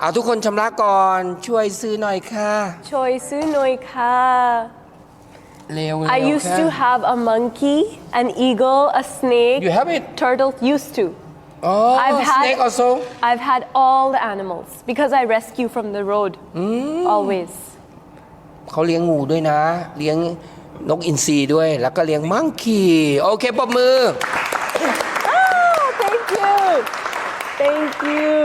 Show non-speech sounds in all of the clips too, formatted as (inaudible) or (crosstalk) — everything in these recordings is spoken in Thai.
เอาทุกคนชำระก่อนช่วยซื้อหน่อยค่ะ ช่วยซื้อหน่อยค่ะ เร็ว I เร็ว used ค่ะ to have a monkey, an eagle, a snake, You have it turtle. Used to. อ๋อ I've had- snake also I've had all the animals because I rescue from the road. Always. เขาเลี้ยงงูด้วยนะ เลี้ยงนกอินทรีด้วย แล้วก็เลี้ยงมังคีโอเคปรบมือ Oh, thank you. Thank you.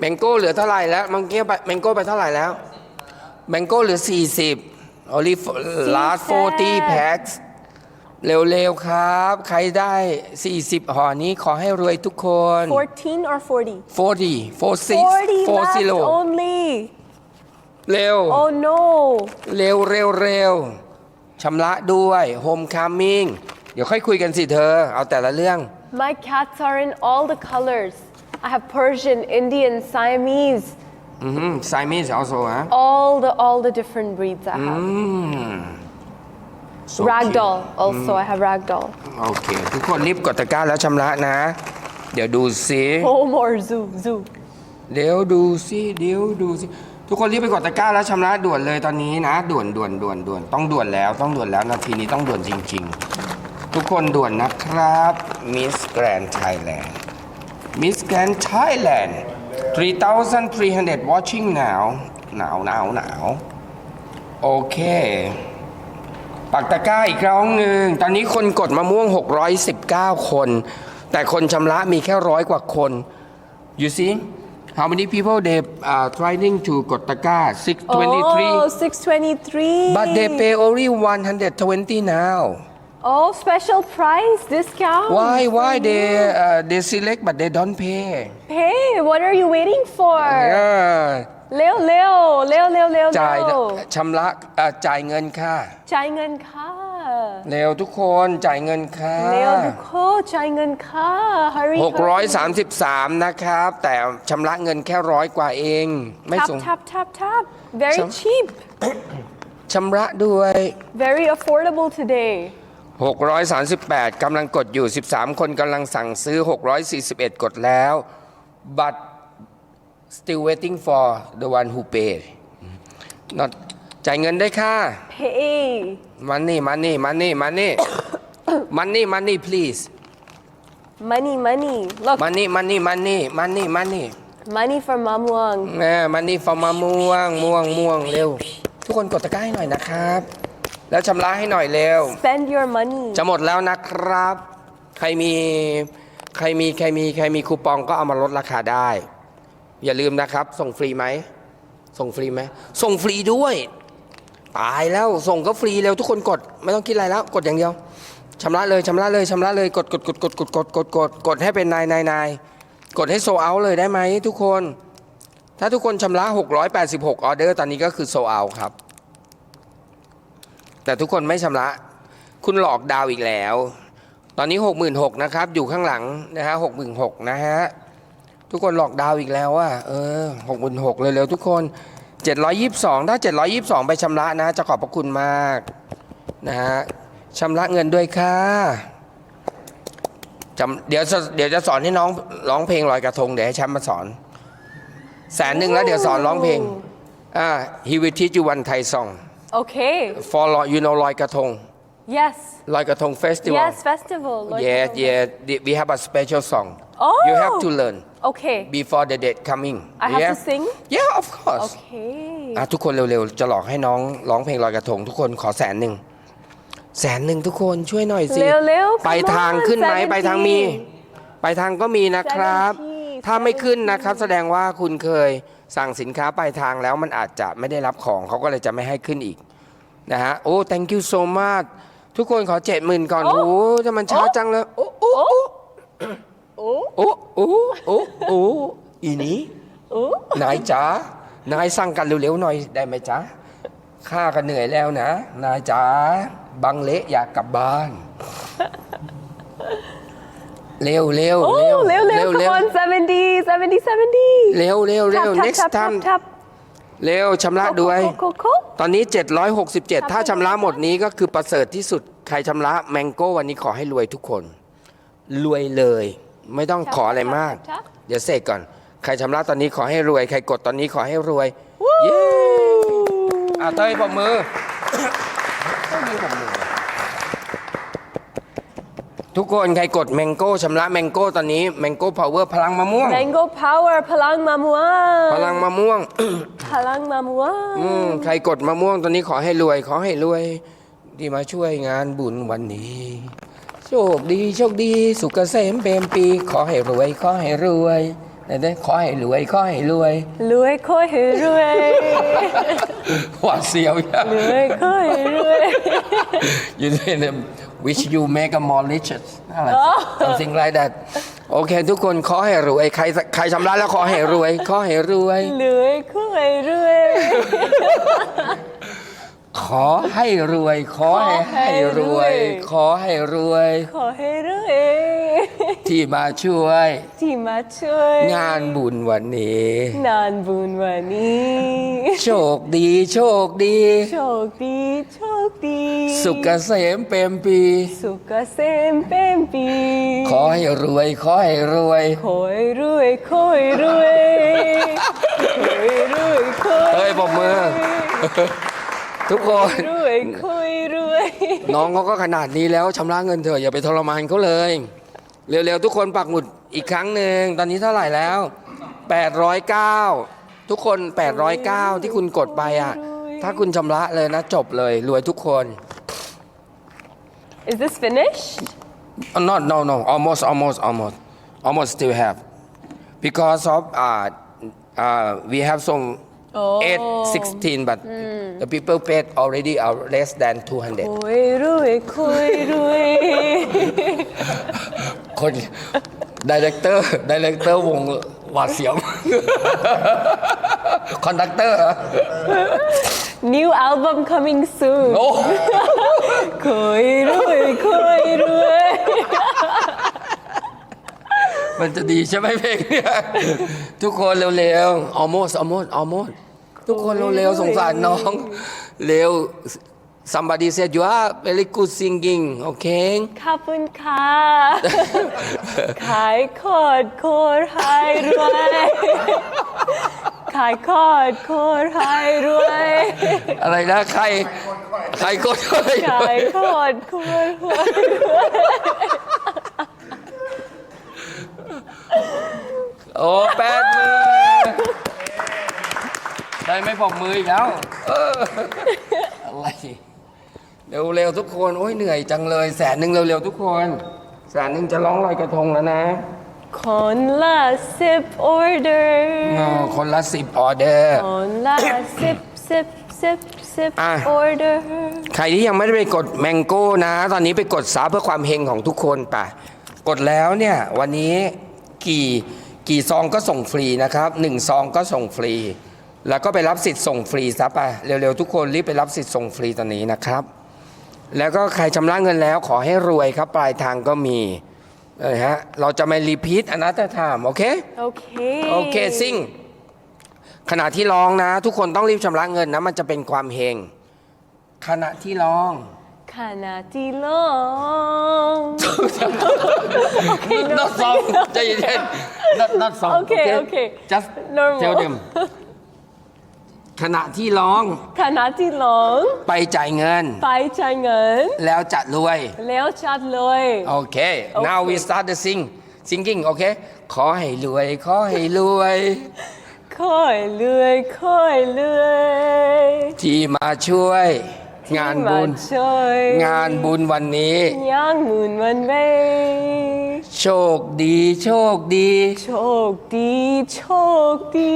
แมงโก้เหลือเท่าไหร่แล้วมังเก้ไปแมงโก้ไปเท่าไหร่แล้วแมงโก้เหลือ 40 only for- last 40 packs เร็วๆครับ ใครได้ 40ห่อนี้ขอให้รวยทุกคน 14 or 40? 40 46 40 left 40 only. เร็ว Oh no. เร็วเร็วเร็วชำระด้วย Homecoming เดี๋ยวค่อยคุยกันสิเธอ เอาแต่ละเรื่อง My cats are in all the colors. I have Persian, Indian, Siamese, อืม Siamese also ฮะ all the all the different breeds I have. So cute Ragdoll also I have ragdoll. โอเค ทุกคนรีบกดตะกร้าแล้วชำระนะ เดี๋ยวดูสิ Home or zoo, zoo. เดี๋ยวดูสิเดี๋ยวดูสิทุกคนรีบไปกดตะกร้าแล้วชำระด่วนเลยตอนนี้นะ ด่วนด่วนด่วนด่วนต้องด่วนแล้วต้องด่วนแล้วนาทีนี้ต้องด่วนจริง ๆ ทุกคนด่วนนะครับ Miss Grand Thailand Miss Grand Thailand 3,300 watching now หนาวหนาวหนาวโอเคปักตะกร้าอีกครั้งหนึ่งตอนนี้คนกดมะม่วง 619 คน แต่คนชำระมีแค่ร้อยกว่าคน you see how many people they are trying to กดตะกร้า Oh, 623 623. but they pay only 120 now Oh, special price discount. why why for they you. uh, they select but they don't pay Hey, what are you waiting for? yeah Leo, Leo, Leo, Leo, Leo, จ่าย Leo. ชำระเอ่อจ่ายเงินค่ะจ่ายเงินค่ะเร็วทุกคนจ่ายเงินค่ะเร็วทุกคนจ่ายเงินค่ะ hurry hurry 633 นะครับ แต่ชำระเงินแค่ร้อยกว่าเอง ไม่ tap ส่ง tap tap tap very Some- cheap ชำระด้วย very affordable today 638กำลังกดอยู่ 13 คนกำลังสั่งซื้อ 641 กดแล้ว but still waiting for the one who pay not จ่ายเงินได้ค่ะ pay money money money money money money please money money look money money money money money money for Mamuang แม่มันนี่ฟอร์มาม่วงม่วงม่วงเร็ว ทุกคนกดตะกร้าให้หน่อยนะครับ แล้วชำระให้หน่อยเร็ว spend your money จะหมดแล้วนะครับ ใครมีใครมีใครมีใครมีคูปองก็เอามาลดราคาได้ อย่าลืมนะครับ ส่งฟรีไหม ส่งฟรีไหม ส่งฟรีด้วย ตายแล้วส่งก็ฟรีเร็วทุกคนกด ไม่ต้องคิดอะไรแล้ว กดอย่างเดียวชำระเลยชำระเลยชำระเลยกดกดกดกดกดกดกดกดกดให้เป็นนายนายนายกดให้โซเอาเลยได้ไหมทุกคน ถ้าทุกคนชำระ 686 ออเดอร์ ตอนนี้ก็คือโซเอาครับ แต่ทุกคนไม่ชำระ คุณหลอกดาวอีกแล้ว ตอนนี้ 66,000นะครับ อยู่ข้างหลังนะฮะ66,000นะฮะ ทุกคนหลอกดาวอีกแล้วว่าเออ66,000เร็วๆทุกคน 722 ถ้า 722 ไปชำระนะ จะขอบพระคุณมากนะฮะชำระเงินด้วยค่ะจำเดี๋ยวจะเดี๋ยวจะสอนให้น้องร้องเพลงลอยกระทงเดี๋ยวให้แชมป์มาสอน แสนหนึ่งแล้วเดี๋ยวสอนร้องเพลงอ่า he will teach you one Thai song okay for you know ลอยกระทง yes ลอยกระทง festival yes festival Lord yeah Jehovah. yeah the- we have a special song Oh. you have to learn okay before the date coming I have yeah to sing yeah of course okay อะทุกคนเร็วๆ จะหลอกให้น้องร้องเพลงลอยกระทง ทุกคนขอแสนหนึ่งแสนหนึ่งทุกคนช่วยหน่อยสิเร็วๆไป come ทาง on ขึ้นไหม70ไปทางมี ไปทางก็มีนะครับ 70 ถ้าไม่ขึ้นนะครับ แสดงว่าคุณเคยสั่งสินค้าปลายทางแล้วมันอาจจะไม่ได้รับของเขาก็เลยจะไม่ให้ขึ้นอีก นะฮะโอ้ thank you so much ทุกคนขอเจ็ดหมื่นก่อนโอ้โอ้จะมันช้าจังเลยโอ้โอ้โอ้โอ้โอ้โอ้โอ้อีนี้โอ้นายจ๋านายสั่งกันเร็วๆหน่อยได้ไหมจ๊ะข้าก็เหนื่อยแล้วนะ นายจ๋าบังเละอยากกลับบ้าน เร็วเร็วโอ้เร็วเร็วเร็ว come on 70 70 70เร็วเร็วเร็ว tap tap next tap time tap tap เร็วชำระด้วยโคโคตอนนี้ 767 ถ้าชำระหมดนี้ก็คือประเสริฐที่สุด ใครชำระแมงโก้วันนี้ขอให้รวยทุกคน รวยเลย ไม่ต้องขออะไรมากเดี๋ยวเสกก่อน ใครชำระตอนนี้ขอให้รวย ใครกดตอนนี้ขอให้รวย เย้อะเต้ยปมมือ เต้ยมือปมมือ ทุกคนใครกดแมงโก้ชำระแมงโก้ตอนนี้แมงโก้พาวเวอร์พลังมะม่วง Mango power พลังมะม่วง พลังมะม่วง พลังมะม่วง อืมใครกดมะม่วงตอนนี้ขอให้รวย ขอให้รวย ที่มาช่วยงานบุญวันนี้ โชคดีโชคดี สุขเกษมเปรมปี ขอให้รวย ขอให้รวยไหนเด้ขอให้รวย ขอให้รวยรวยคอยให้รวยหวาดเสียวอย่างรวยคอยให้รวย you say them wish you make a more riches อะไร something like that โอเค ทุกคนขอให้รวย ใครใครชำระแล้วขอให้รวย ขอให้รวยรวยคอยให้รวย ขอให้รวย ขอให้ให้รวย ขอให้รวย ขอให้รวย ที่มาช่วย ที่มาช่วย งานบุญวันนี้นานบุญวันนี้ โชคดี โชคดี โชคดี โชคดี สุขเกษมเปรมปี สุขเกษมเป็นปี ขอให้รวย ขอให้รวย ขอให้รวย ขอให้รวย ขอให้รวยขอให้เฮ้ยปรบมือ ทุกคน รวยขอให้รวย น้องเขาก็ขนาดนี้แล้วชำระเงินเถอะอย่าไปทรมานเขาเลย เร็วๆ ทุกคนปักหมุดอีกครั้งหนึ่งตอนนี้เท่าไหร่แล้ว 809 ทุกคน 809 ที่คุณกดไปอะ ถ้าคุณชำระเลยนะจบเลยรวยทุกคน Is this finished Uh, not no no almost almost almost almost still have because of uh, uh, we have some Oh. 8 16 but the people paid already are less than 200ขอให้รวยขอให้รวย คนดีเลกเตอร์ดีเลกเตอร์วงหวาดเสียวคอนดักเตอร์ New album coming soon โอ้ขอให้รวยขอให้รวยมันจะดีใช่ไหมเพลงเนี่ยทุกคนเร็วๆ almost almost almost ทุกคนเร็วๆ สงสารน้อง เร็ว somebody said you are very good singing okay ขอบคุณค่ะ ขายคอดโคตรหายรวย ขายคอดโคตรหายรวย อะไรนะใครใครกดเลยขายคอดโคตรหายรวย โอ้แปดมือได้ไหม่ปรบมืออีกแล้วเอออะไร เร็วๆทุกคนโอ้ยเหนื่อยจังเลยแสนหนึ่งเร็วๆทุกคนแสนหนึ่งจะร้องลอยกระทงแล้วนะคนละสิบ order อ๋อคนละสิบออเดอร์คนละสิบสิบสิบสิบอะ order ใครที่ยังไม่ได้ไปกดแมงโก้นะ ตอนนี้ไปกดซาเพื่อความเฮงของทุกคนไปกดแล้วเนี่ยวันนี้กี่กี่ซองก็ส่งฟรีนะครับหนึ่งซองก็ส่งฟรี แล้วก็ไปรับสิทธิ์ส่งฟรีซะไปเร็วๆทุกคนรีบไปรับสิทธิ์ส่งฟรีตอนนี้นะครับ แล้วก็ใครชำระเงินแล้วขอให้รวยครับ ปลายทางก็มีเออฮะเราจะไม่รีพีทอนัตถามโอเคโอเคโอเคซิ่งขณะที่ร้องนะ ทุกคนต้องรีบชำระเงินนะ มันจะเป็นความเฮงขณะที่ร้องขณะที่ลอง not song ใจเย็น not not song Okay, okay. just Normal. tell them ขณะที่ร้องขณะที่ลองไปจ่ายเงิน ไปใช้เงิน แล้วจะรวย แล้วชัดเลยโอเค now we start the sing singing โอเค ขอให้รวย ขอให้รวยค่อยเลื่อยค่อยเลื่อยที่มาช่วย งานบุญที่มาช่วยงานบุญวันนี้ย่างหมุนวันเวโชคดี โชคดี โชคดี โชคดี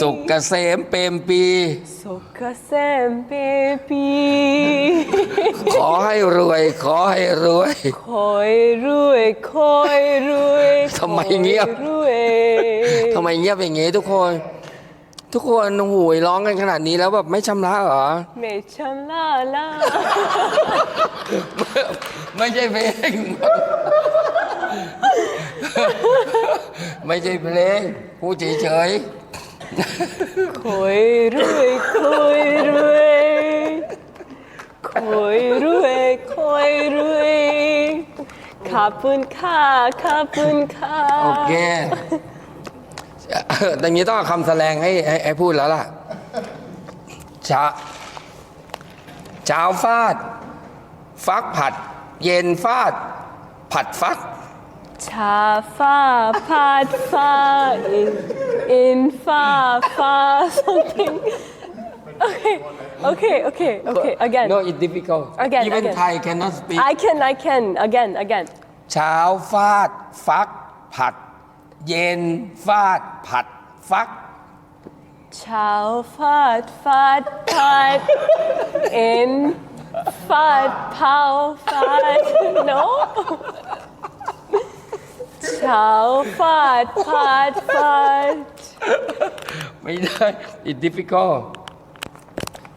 สุขเกษมเปรมปี สุขเกษมเปปี ขอให้รวย ขอให้รวย คอยรวยคอยรวยทำไมเงียบ คอรวยทำไมเงียบอย่างงี้ทุกคน ทุกคนโอ้โหูยร้องกันขนาดนี้แล้วแบบไม่ชำระเหรอ ไม่ชำละละไม่ใช่เพลง ไม่ใช่เพลงพูดเฉย คอยรวยคอยรวยคอยรวยคอยรวยขอบคุณค่ะขอบคุณค่ะโอเคเออตอนนี้ต้องเอาคำแสดงให้ให้ให้พูดแล้วล่ะชาเช้าฟาด ฟักผัด เย็นฟาด ผัดฟัก ชาฟ้าพัดฟ้า in in ฟ้าฟ้า (laughs) something okay okay okay okay again No it's difficult Again, Even again. Thai cannot speak I can I can again again เช้าฟาด ฟัก ผัด เย็นฟาด ผัด ฟัก เช้าฟาดฟาดพัด (laughs) in ฟาด (laughs) เผาฟาด no เช้าฟาดพัดฟาดไม่ได้ it's difficult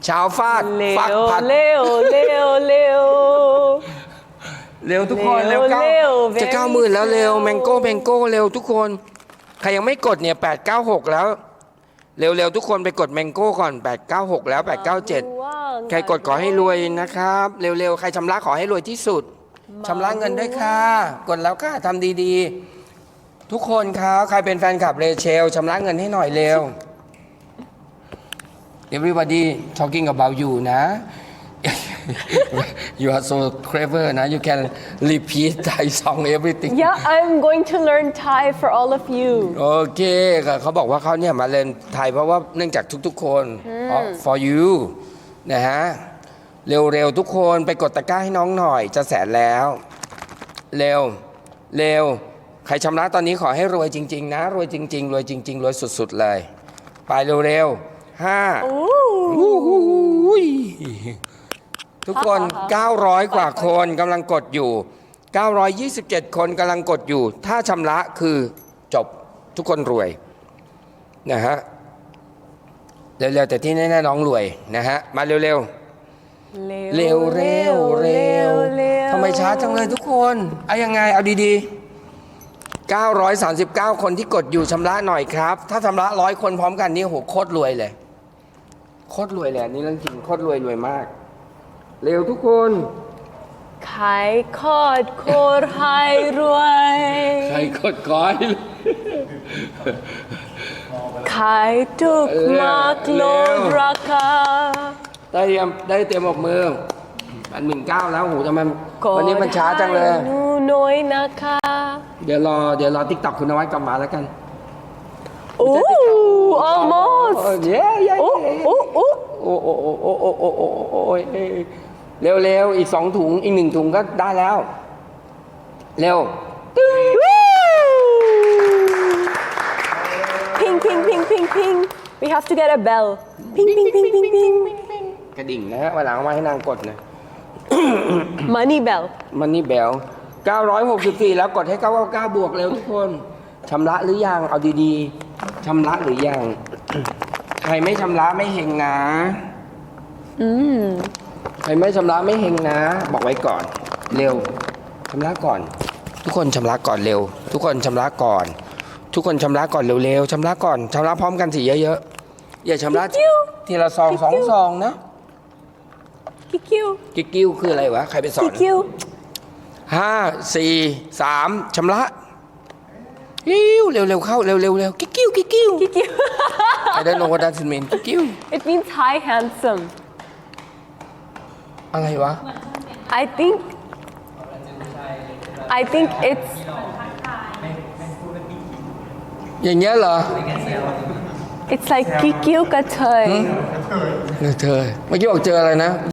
เช้าฟาดเร็ฟักวผัดเร็วเร็วเร็ว เร็วทุกคนเร็เร็ววเก้าเร็วจะ very เก้าหมื่นแล้วเร็ว slow แมงโก้แมงโก้เร็วทุกคน ใครยังไม่กดเนี่ยแปดเก้าหกแล้ว เร็วๆทุกคนไปกดแมงโก้ก่อนแปดเก้าหกแล้วแปดเก้าเจ็ดใครกดขอให้รวยนะครับ เร็วๆ ใครชำระขอให้รวยที่สุดชำระเงินด้วยค่ะ กดแล้วค่ะทำดีๆ ทุกคนครับใครเป็นแฟนคลับเรเชลชำระเงินให้หน่อยเร็ว Everybody talking about you นะ you are so clever นะ you can repeat Thai song everything Yeah I'm going to learn Thai for all of you โอเคค่ะเขาบอกว่าเขาเนี่ยมาเรียนไทยเพราะว่าเนื่องจากทุกๆคนเพราะ for you นะฮะ เร็วๆ ทุกคนไปกดตะกร้าให้น้องหน่อยจะแสนแล้ว เร็ว เร็ว ใครชำระตอนนี้ขอให้รวยจริง ๆ นะ รวยจริง ๆ รวยจริง ๆ รวยสุด ๆ เลย ไปเร็วๆห้า Ooh อุ้ยทุกคน 900 กว่าคนกำลังกดอยู่ 927 คนกำลังกดอยู่ ถ้าชำระคือจบทุกคนรวยนะฮะเร็วๆแต่ที่แน่ๆน้องรวยนะฮะมาเร็วๆเร็วเร็วเร็วเร็วทำไมช้าจังเลยทุกคนเอายังไงเอาดีๆ 939 คนที่กดอยู่ชำระหน่อยครับ ถ้าชำระร้อยคนพร้อมกันนี่โหโคตรรวยเลย โคตรรวยเลยอันนี่เรื่องจริงโคตรรวยรวยมาก เร็วทุกคนขายคอดโคตรให้รวยใครกดก้อยขายทุกมากลดราคา ได้เตรียมได้เตรียมออกมือ มันหมื่นเก้าแล้วโหทำไมวันนี้มันช้าจังเลยกดให้หนูหน่อยนะคะ เดี๋ยวรอเดี๋ยวรอทิกตอกคุณนวัดกลับมาแล้วกันโอ้ almost โอ้เย้เย้โอ้โอ้โอ้โอ้โอ้โอ้โอ้โอ้โอ้โอ้โอ้ยเร็วเร็วอีกสองถุงอีกหนึ่งถุงก็ได้แล้ว เร็ว ping ping ping ping ping we have to get a bell ping ping ping ping ping กระดิ่งนะฮะวันหลังเอามาให้นางกดนะ money bell มันนี่แบล964 แล้วกดให้ 999 บวกเร็วทุกคนชำระหรือยัง เอาดีๆชำระหรือยัง ใครไม่ชำระไม่เฮงนะ อืม ใครไม่ชำระไม่เฮงนะ บอกไว้ก่อน เร็วชำระก่อน ทุกคนชำระก่อนเร็ว ทุกคนชำระก่อน ทุกคนชำระก่อนเร็วๆชำระก่อนชำระพร้อมกันสิเยอะๆอย่าชำระทีละซองสองซองนะ คิคิวกิ๊กกิ้วคืออะไรวะ ใครไปสอคินคิวห้าสี่สามชำระเร็วเร็วเร็วเข้าเร็วเร็วเร็วกิ๊กกิ้วกิ๊กกิ้วคิคิว I don't know what that means กิ๊กกิ้ว it means hi handsome อะไรวะ I think I think it's อย่างเงี้ยเหรอ it's like คิคิวกระเทยเออเธอเมื่อกี้บอกเจออะไรนะ